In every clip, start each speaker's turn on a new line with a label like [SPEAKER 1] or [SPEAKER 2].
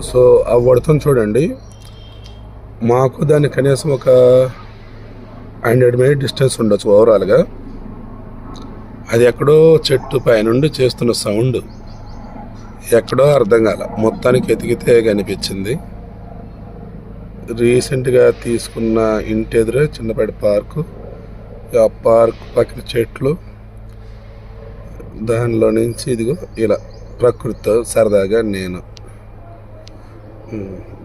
[SPEAKER 1] So ఆ వడతం చూడండి. మాకు దాన్ని కనీసం ఒక హండ్రెడ్ మీటర్ డిస్టెన్స్ ఉండొచ్చు ఓవరాల్గా. అది ఎక్కడో చెట్టు పైనుండి చేస్తున్న సౌండ్. ఎక్కడో అర్థం కాల. మొత్తానికి ఎతికితే కనిపించింది. రీసెంట్గా తీసుకున్న ఇంటి ఎదురే చిన్నపాటి పార్కు. ఆ పార్క్ పక్కన చెట్లు. దానిలో నుంచి ఇదిగో ఇలా ప్రకృతితో సరదాగా నేను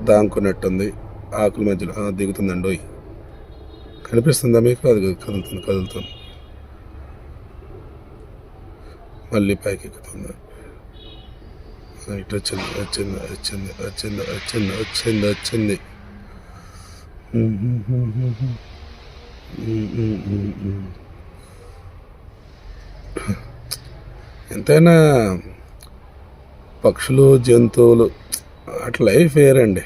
[SPEAKER 1] దాంకున్నట్టుంది. ఆకుల మధ్యలో దిగుతుందండి కనిపిస్తుందా మీకు? అది కదులుతుంది కదులుతుంది. మళ్ళీ పైకి ఎక్కుతుంది. ఇటు వచ్చింది వచ్చింది వచ్చింది వచ్చింది వచ్చింది వచ్చింది వచ్చింది. ఎంతైనా పక్షులు జంతువులు అట్లా లైఫ్ వేరండి.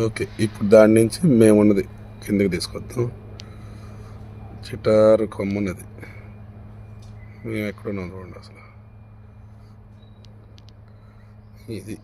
[SPEAKER 1] ఓకే ఇప్పుడు దాని నుంచి మేమున్నది కిందకి తీసుకొద్దాం. చిటారు కొమ్మన్నది. మేము ఎక్కడున్నాం చూడండి అసలు. ఇది.